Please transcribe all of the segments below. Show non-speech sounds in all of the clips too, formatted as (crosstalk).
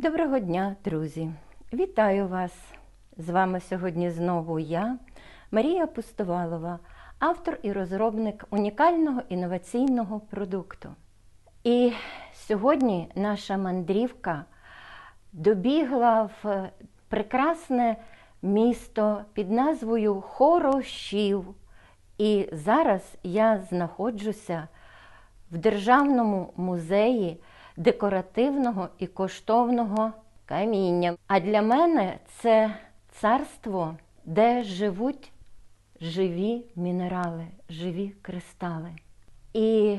Доброго дня, друзі! Вітаю вас! З вами сьогодні знову я, Марія Пустовалова, автор і розробник унікального інноваційного продукту. І сьогодні наша мандрівка добігла в прекрасне місто під назвою Хорошів. І зараз я знаходжуся в Державному музеї декоративного і коштовного каміння. А для мене це царство, де живуть живі мінерали, живі кристали. І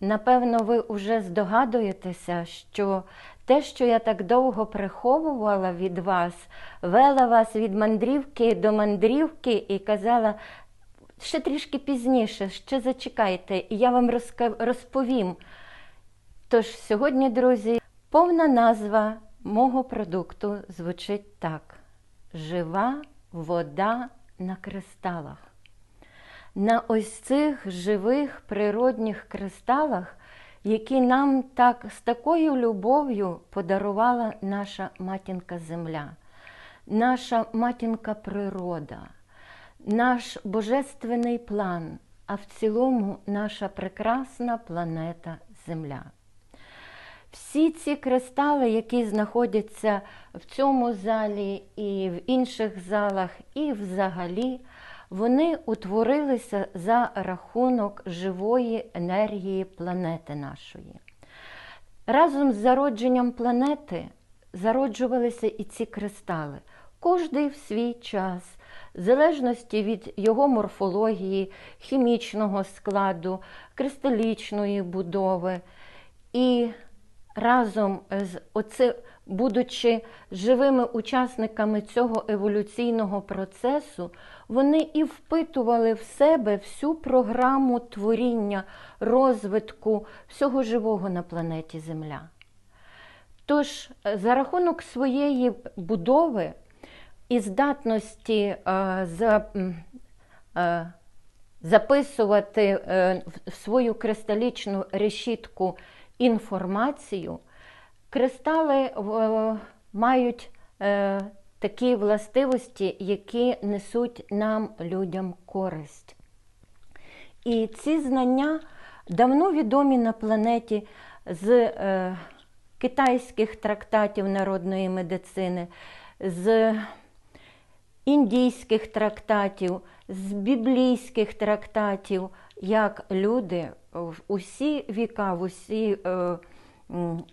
напевно, ви вже здогадуєтеся, що те, що я так довго приховувала від вас, вела вас від мандрівки до мандрівки і казала. Ще трішки пізніше, ще зачекайте, і я вам розповім. Тож сьогодні, друзі, повна назва мого продукту звучить так: жива вода на кристалах. На ось цих живих природних кристалах, які нам так з такою любов'ю подарувала наша матінка Земля, наша матінка природа наш божественний план, а в цілому наша прекрасна планета Земля. Всі ці кристали, які знаходяться в цьому залі і в інших залах, і взагалі, вони утворилися за рахунок живої енергії планети нашої. Разом з зародженням планети зароджувалися і ці кристали, кожний в свій час, в залежності від його морфології, хімічного складу, кристалічної будови. І разом з оце, будучи живими учасниками цього еволюційного процесу, вони і впитували в себе всю програму творіння, розвитку всього живого на планеті Земля. Тож, за рахунок своєї будови, і здатності е, за, е, записувати е, в свою кристалічну решітку інформацію, кристали мають такі властивості, які несуть нам, людям, користь. І ці знання давно відомі на планеті з китайських трактатів народної медицини. з індійських трактатів, з біблійських трактатів, як люди в усі віка, в усі е,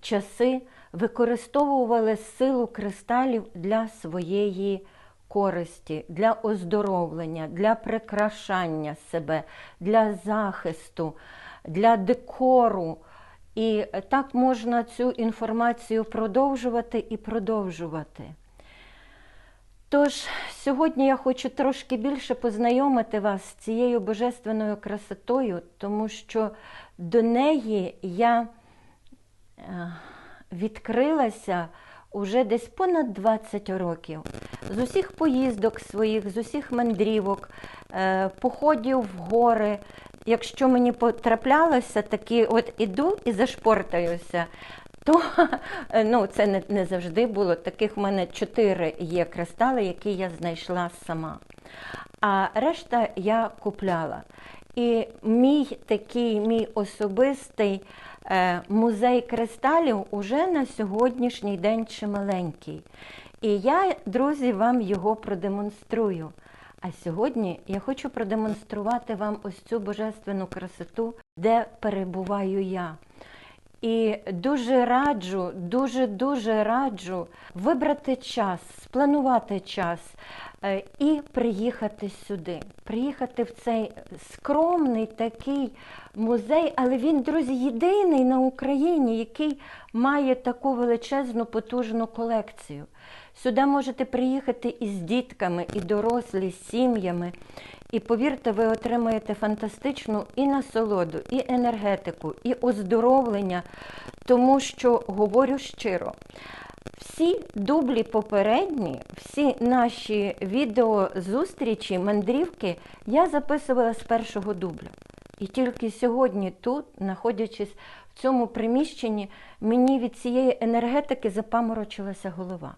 часи використовували силу кристалів для своєї користі, для оздоровлення, для прикрашання себе, для захисту, для декору. І так можна цю інформацію продовжувати і продовжувати. Тож, сьогодні я хочу трошки більше познайомити вас з цією божественною красотою, тому що до неї я е, відкрилася уже десь понад 20 років. З усіх поїздок своїх, з усіх мандрівок, е, походів в гори. Якщо мені потраплялося такі, от іду і зашпортаюся, то (laughs) ну, це не не завжди було. Таких в мене чотири є кристали, які я знайшла сама. А решта я купляла. І мій такий мій особистий е, музей кристалів уже на сьогоднішній день чималенький. І я, друзі, вам його продемонструю. А сьогодні я хочу продемонструвати вам ось цю божественну красоту, де перебуваю я. І дуже раджу, дуже-дуже раджу вибрати час, спланувати час е, і приїхати сюди. Приїхати в цей скромний такий музей, але він, друзі, єдиний на Україні, який має таку величезну потужну колекцію. Сюди можете приїхати і з дітками, і дорослі, з сім'ями. І повірте, ви отримаєте фантастичну і насолоду, і енергетику, і оздоровлення, тому що говорю щиро. Всі дублі попередні, всі наші відеозустрічі, мандрівки я записувала з першого дубля. І тільки сьогодні, тут, знаходячись в цьому приміщенні, мені від цієї енергетики запаморочилася голова.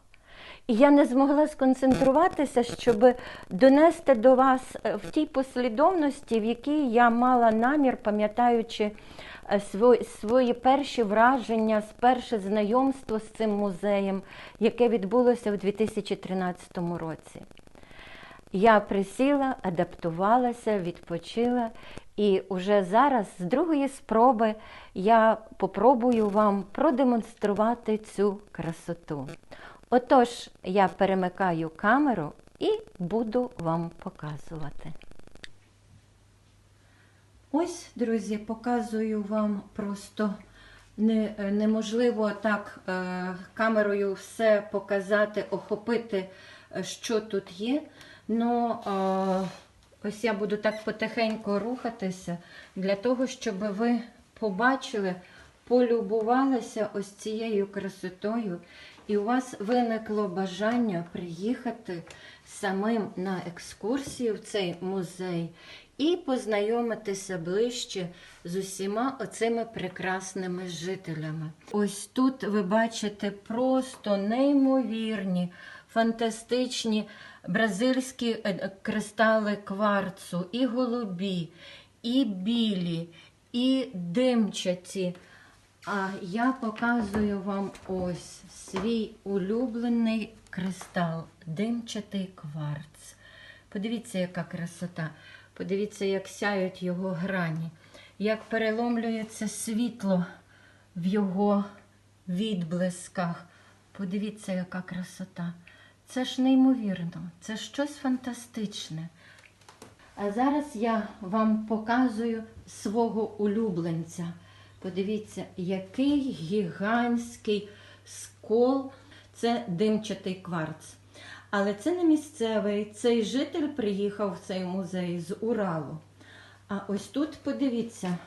І я не змогла сконцентруватися, щоб донести до вас е, в тій послідовності, в якій я мала намір, пам'ятаючи е, свої, перші враження, перше знайомство з цим музеєм, яке відбулося в 2013 році. Я присіла, адаптувалася, відпочила, і уже зараз, з другої спроби, я попробую вам продемонструвати цю красоту. Отож, я перемикаю камеру і буду вам показувати. Ось, друзі, показую вам просто не, неможливо так е, камерою все показати, охопити, е, що тут є. Ну, е, ось я буду так потихеньку рухатися для того, щоб ви побачили, полюбувалися ось цією красотою, і у вас виникло бажання приїхати самим на екскурсію в цей музей і познайомитися ближче з усіма оцими прекрасними жителями. Ось тут ви бачите просто неймовірні, фантастичні бразильські е, е, кристали кварцу, і голубі, і білі, і димчаті. А я показую вам ось свій улюблений кристал, димчатий кварц. Подивіться, яка красота. Подивіться, як сяють його грані, як переломлюється світло в його відблисках. Подивіться, яка красота. Це ж неймовірно, це щось фантастичне. А зараз я вам показую свого улюбленця. Подивіться, який гігантський скол це димчатий кварц. Але це не місцевий. Цей житель приїхав в цей музей з Уралу. А ось тут подивіться,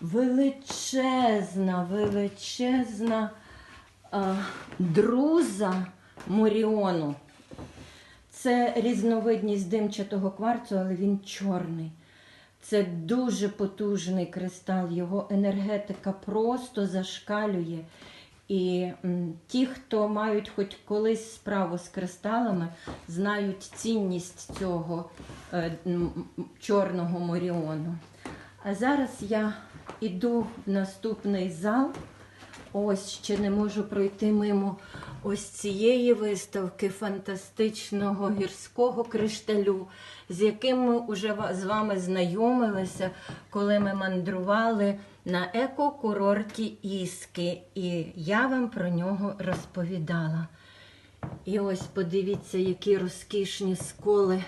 величезна, величезна а, друза Моріону. Це різновидність димчатого кварцу, але він чорний. Це дуже потужний кристал, його енергетика просто зашкалює. І ті, хто мають хоч колись справу з кристалами, знають цінність цього е, чорного моріону. А зараз я йду в наступний зал. Ось ще не можу пройти мимо ось цієї виставки фантастичного гірського кришталю, з яким ми вже з вами знайомилися, коли ми мандрували на екокурорті Іски. І я вам про нього розповідала. І ось подивіться, які розкішні сколи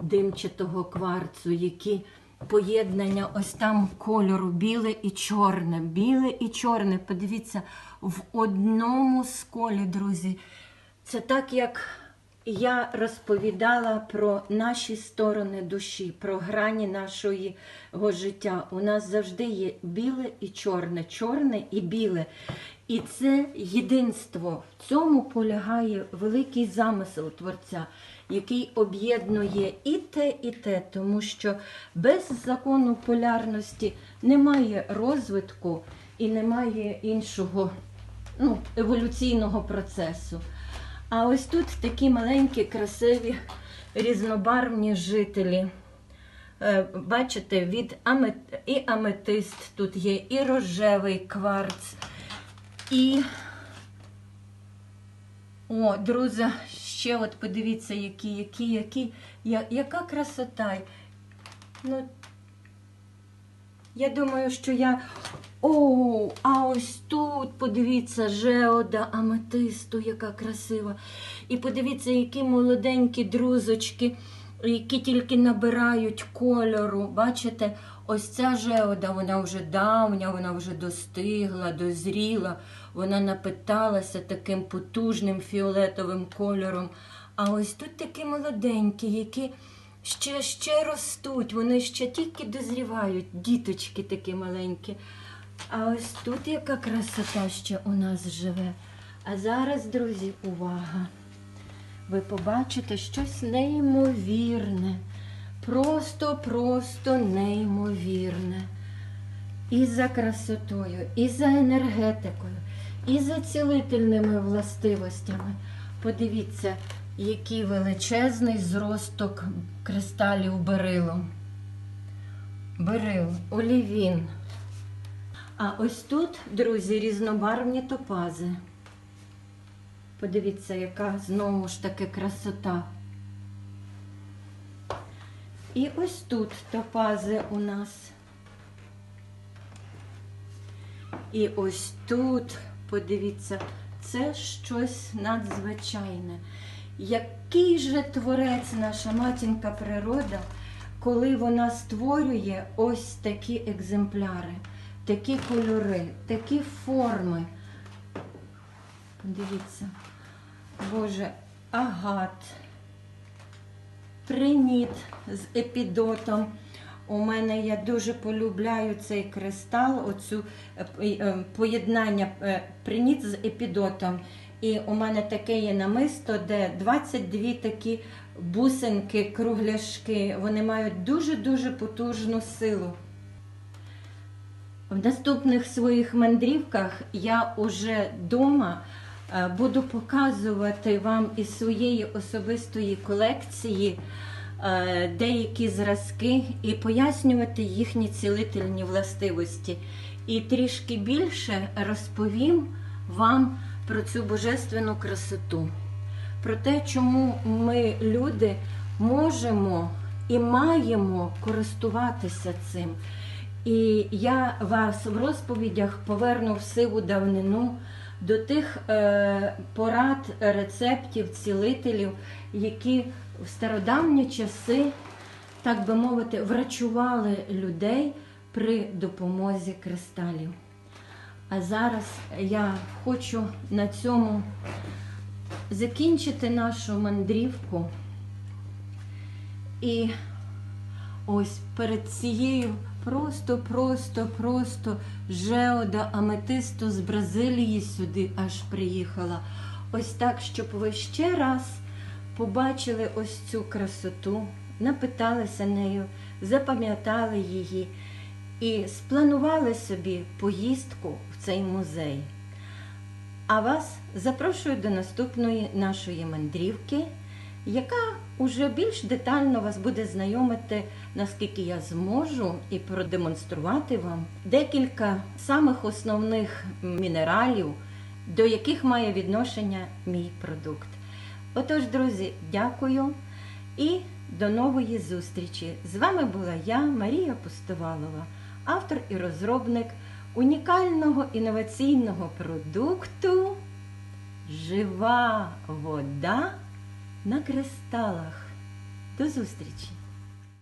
димчатого кварцу, які поєднання ось там кольору біле і чорне, біле і чорне. Подивіться, в одному сколі, друзі. Це так, як я розповідала про наші сторони душі, про грані нашого життя. У нас завжди є біле і чорне, чорне і біле. І це єдинство. В цьому полягає великий замисел Творця, який об'єднує і те, і те, тому що без закону полярності немає розвитку і немає іншого ну, еволюційного процесу. А ось тут такі маленькі, красиві, різнобарвні жителі. Е, Бачите, від амет... і аметист тут є, і рожевий кварц, і. О, друзі, ще от подивіться, які, які, які, я, яка красота. Ну, я думаю, що я. О, а ось тут подивіться жеода аметисту, яка красива. І подивіться, які молоденькі друзочки, які тільки набирають кольору. Бачите, ось ця жеода, вона вже давня, вона вже достигла, дозріла, вона напиталася таким потужним фіолетовим кольором. А ось тут такі молоденькі, які ще, ще ростуть, вони ще тільки дозрівають, діточки такі маленькі. А ось тут яка красота ще у нас живе. А зараз, друзі, увага! Ви побачите щось неймовірне, просто-просто неймовірне. І за красотою, і за енергетикою, і за цілительними властивостями. Подивіться, який величезний зросток кристалів берилу. Берил, олівін. А ось тут, друзі, різнобарвні топази. Подивіться, яка знову ж таки красота. І ось тут топази у нас. І ось тут, подивіться, це щось надзвичайне. Який же творець наша матінка природа, коли вона створює ось такі екземпляри, такі кольори, такі форми. Подивіться, Боже, агат, приніт з епідотом. У мене я дуже полюбляю цей кристал, оцю е, е, поєднання е, приніт з епідотом. І у мене таке є намисто, де 22 такі бусинки, кругляшки. Вони мають дуже-дуже потужну силу. В наступних своїх мандрівках я уже вдома буду показувати вам із своєї особистої колекції е, деякі зразки і пояснювати їхні цілительні властивості. І трішки більше розповім вам про цю божественну красоту, про те, чому ми, люди, можемо і маємо користуватися цим. І я вас в розповідях поверну в сиву давнину до тих е, порад, рецептів, цілителів, які в стародавні часи, так би мовити, врачували людей при допомозі кристалів. А зараз я хочу на цьому закінчити нашу мандрівку. І ось перед цією просто, просто, просто жеода аметисту з Бразилії сюди аж приїхала. Ось так, щоб ви ще раз побачили ось цю красоту, напиталися нею, запам'ятали її і спланували собі поїздку в цей музей. А вас запрошую до наступної нашої мандрівки, яка уже більш детально вас буде знайомити, наскільки я зможу, і продемонструвати вам декілька самих основних мінералів, до яких має відношення мій продукт. Отож, друзі, дякую і до нової зустрічі! З вами була я, Марія Пустовалова, автор і розробник унікального інноваційного продукту Жива вода на кристалах. До зустрічі!